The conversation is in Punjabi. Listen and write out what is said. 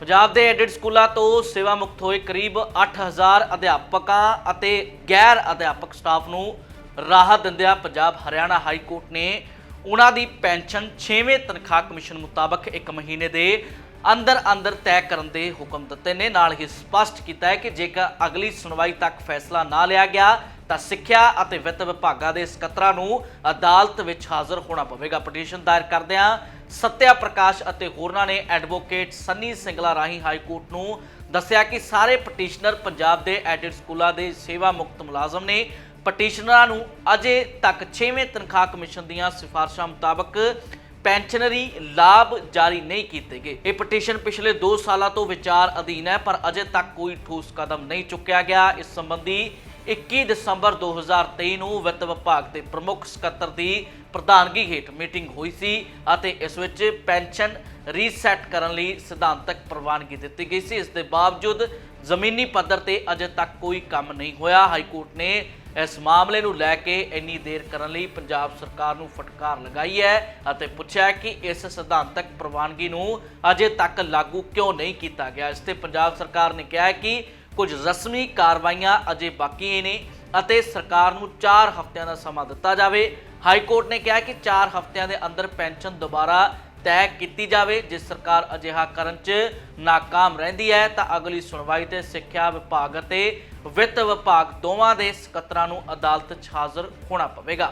ਪੰਜਾਬ ਦੇ ਐਡਿਡ ਸਕੂਲਾਂ ਤੋਂ ਸੇਵਾ ਮੁਕਤ ਹੋਏ ਕਰੀਬ 8000 ਅਧਿਆਪਕਾਂ ਅਤੇ ਗੈਰ ਅਧਿਆਪਕ ਸਟਾਫ ਨੂੰ ਰਾਹਤ ਦਿੰਦਿਆਂ ਪੰਜਾਬ ਹਰਿਆਣਾ ਹਾਈ ਕੋਰਟ ਨੇ ਉਹਨਾਂ ਦੀ ਪੈਨਸ਼ਨ 6ਵੇਂ ਤਨਖਾਹ ਕਮਿਸ਼ਨ ਮੁਤਾਬਕ 1 ਮਹੀਨੇ ਦੇ ਅੰਦਰ ਅੰਦਰ ਤੈਅ ਕਰਨ ਦੇ ਹੁਕਮ ਦਿੱਤੇ ਨੇ। ਨਾਲ ਹੀ ਸਪਸ਼ਟ ਕੀਤਾ ਹੈ ਕਿ ਜੇਕਰ ਅਗਲੀ ਸੁਣਵਾਈ ਤੱਕ ਫੈਸਲਾ ਨਾ ਲਿਆ ਗਿਆ ਤਾਂ ਸਿੱਖਿਆ ਅਤੇ ਵਿੱਤ ਵਿਭਾਗਾਂ ਦੇ ਸਕੱਤਰਾਂ ਨੂੰ ਅਦਾਲਤ ਵਿੱਚ ਹਾਜ਼ਰ ਹੋਣਾ ਪਵੇਗਾ। ਪਟੀਸ਼ਨ ਦਾਇਰ ਕਰਦਿਆਂ ਸਤਿਆ ਪ੍ਰਕਾਸ਼ ਅਤੇ ਹੋਰਨਾਂ ਨੇ ਐਡਵੋਕੇਟ ਸੰਨੀ ਸਿੰਗਲਾ ਰਾਹੀਂ ਹਾਈ ਕੋਰਟ ਨੂੰ ਦੱਸਿਆ ਕਿ ਸਾਰੇ ਪਟੀਸ਼ਨਰ ਪੰਜਾਬ ਦੇ ਐਡਿਡ ਸਕੂਲਾਂ ਦੇ ਸੇਵਾ ਮੁਕਤ ਮੁਲਾਜ਼ਮ ਨੇ ਪਟੀਸ਼ਨਰਾਂ ਨੂੰ ਅਜੇ ਤੱਕ 6ਵੇਂ ਤਨਖਾਹ ਕਮਿਸ਼ਨ ਦੀਆਂ ਸਿਫਾਰਸ਼ਾਂ ਮੁਤਾਬਕ ਪੈਨਸ਼ਨਰੀ ਲਾਭ ਜਾਰੀ ਨਹੀਂ ਕੀਤੇ ਗਏ। ਇਹ ਪਟੀਸ਼ਨ ਪਿਛਲੇ 2 ਸਾਲਾਂ ਤੋਂ ਵਿਚਾਰ ਅਧੀਨ ਹੈ, ਪਰ ਅਜੇ ਤੱਕ ਕੋਈ ਠੋਸ ਕਦਮ ਨਹੀਂ ਚੁੱਕਿਆ ਗਿਆ। ਇਸ ਸੰਬੰਧੀ 21 ਦਸੰਬਰ 2023 ਨੂੰ ਵਿੱਤ ਵਿਭਾਗ ਦੇ ਪ੍ਰਮੁੱਖ ਸਕੱਤਰ ਦੀ ਪ੍ਰਧਾਨਗੀ ਹੇਠ ਮੀਟਿੰਗ ਹੋਈ ਸੀ ਅਤੇ ਇਸ ਵਿੱਚ ਪੈਨਸ਼ਨ ਰੀਸੈਟ ਕਰਨ ਲਈ ਸਿਧਾਂਤਕ ਪ੍ਰਵਾਨਗੀ ਦਿੱਤੀ ਗਈ ਸੀ। ਇਸ ਦੇ ਬਾਵਜੂਦ ਜ਼ਮੀਨੀ ਪੱਧਰ ਤੇ ਅਜੇ ਤੱਕ ਕੋਈ ਕੰਮ ਨਹੀਂ ਹੋਇਆ। ਹਾਈ ਕੋਰਟ ਨੇ ਇਸ ਮਾਮਲੇ ਨੂੰ ਲੈ ਕੇ ਇੰਨੀ ਦੇਰ ਕਰਨ ਲਈ ਪੰਜਾਬ ਸਰਕਾਰ ਨੂੰ ਫਟਕਾਰ ਲਗਾਈ ਹੈ ਅਤੇ ਪੁੱਛਿਆ ਕਿ ਇਸ ਸਿਧਾਂਤਕ ਪ੍ਰਵਾਨਗੀ ਨੂੰ ਅਜੇ ਤੱਕ ਲਾਗੂ ਕਿਉਂ ਨਹੀਂ ਕੀਤਾ ਗਿਆ। ਇਸ ਤੇ ਪੰਜਾਬ ਸਰਕਾਰ ਨੇ ਕਿਹਾ ਹੈ ਕਿ ਕੁਝ ਰਸਮੀ ਕਾਰਵਾਈਆਂ ਅਜੇ ਬਾਕੀ ਨੇ ਅਤੇ ਸਰਕਾਰ ਨੂੰ 4 ਹਫ਼ਤਿਆਂ ਦਾ ਸਮਾਂ ਦਿੱਤਾ ਜਾਵੇ। ਹਾਈ ਕੋਰਟ ਨੇ ਕਿਹਾ ਕਿ 4 ਹਫ਼ਤਿਆਂ ਦੇ ਅੰਦਰ ਪੈਨਸ਼ਨ ਦੁਬਾਰਾ ਤੈਅ ਕੀਤੀ ਜਾਵੇ। ਜੇ ਸਰਕਾਰ ਅਜਿਹਾ ਕਰਨ 'ਚ ਨਾਕਾਮ ਰਹਿੰਦੀ ਹੈ, ਤਾਂ ਅਗਲੀ ਸੁਣਵਾਈ ਤੇ ਸਿੱਖਿਆ ਵਿਭਾਗ ਅਤੇ ਵਿੱਤ ਵਿਭਾਗ ਦੋਵਾਂ ਦੇ ਸਕੱਤਰਾਂ ਨੂੰ ਅਦਾਲਤ 'ਚ ਹਾਜ਼ਰ ਹੋਣਾ ਪਵੇਗਾ।